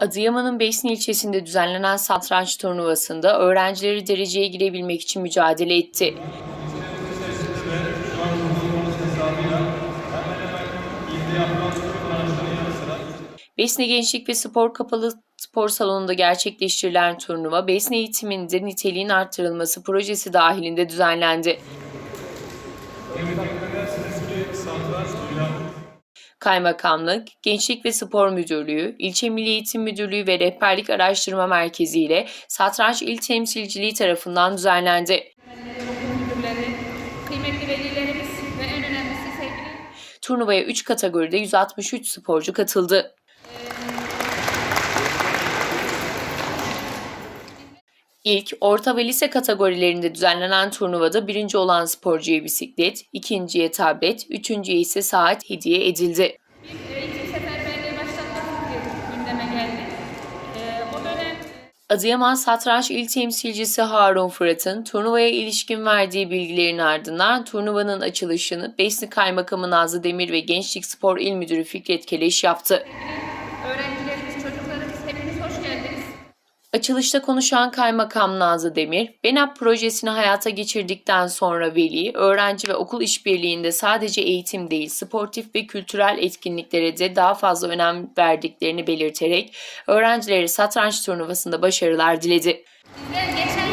Adıyaman'ın Besni ilçesinde düzenlenen satranç turnuvasında öğrencileri dereceye girebilmek için mücadele etti. Besne Gençlik ve Spor Kapalı Spor Salonu'nda gerçekleştirilen turnuva, Besne eğitiminde niteliğin artırılması projesi dahilinde düzenlendi. Kaymakamlık, Gençlik ve Spor Müdürlüğü, İlçe Milli Eğitim Müdürlüğü ve Rehberlik Araştırma Merkezi ile Satranç İl Temsilciliği tarafından düzenlendi. Turnuvaya 3 kategoride 163 sporcu katıldı. İlk, orta ve lise kategorilerinde düzenlenen turnuvada birinci olan sporcuya bisiklet, ikinciye tablet, üçüncüye ise saat hediye edildi. Ee, Adıyaman Satranç İl Temsilcisi Harun Fırat'ın turnuvaya ilişkin verdiği bilgilerin ardından turnuvanın açılışını Besni Kaymakamı Nazlı Demir ve Gençlik Spor İl Müdürü Fikret Keleş yaptı. Açılışta konuşan Kaymakam Nazlı Demir, BENAP projesini hayata geçirdikten sonra veli, öğrenci ve okul işbirliğinde sadece eğitim değil, sportif ve kültürel etkinliklere de daha fazla önem verdiklerini belirterek öğrencileri satranç turnuvasında başarılar diledi. Geçen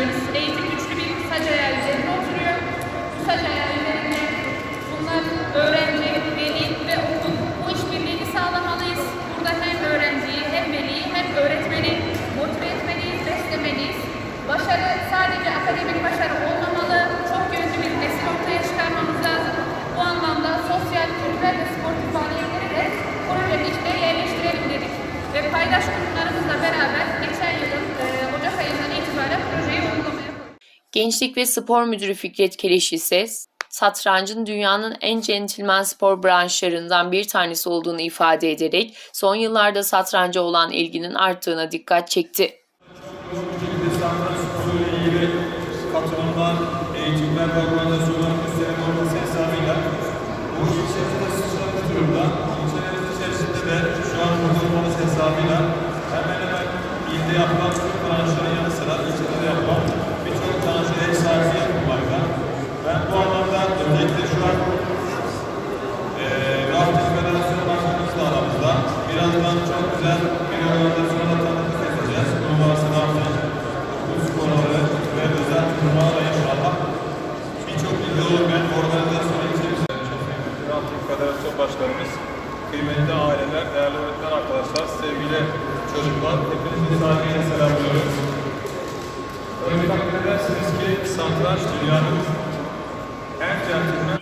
inanıyoruz. Eğitim güçlü bir sac ayağı üzerinde oturuyor. Bu sac ayağı üzerinde bunlar öğrenci, veli ve okul. Bu işbirliğini sağlamalıyız. Burada hem öğrenciyi, hem veliyi, hem öğretmeni motive etmeliyiz, beslemeliyiz. Başarı sadece akademik başarı Gençlik ve Spor Müdürü Fikret Keleş ise satrancın dünyanın en centilmen spor branşlarından bir tanesi olduğunu ifade ederek son yıllarda satranca olan ilginin arttığına dikkat çekti. Katılımlar, eğitimler ve organizasyonlar üstlerin olması hesabıyla bu ilçemizde sıçramış durumda. İlçelerimiz içerisinde de şu an olması hesabıyla hemen hemen ilde yapılan başkanımız, kıymetli aileler, değerli öğretmen arkadaşlar, sevgili çocuklar, hepinizi saygıyla selamlıyorum. Öyle takdir ki satranç dünyanın en centilmen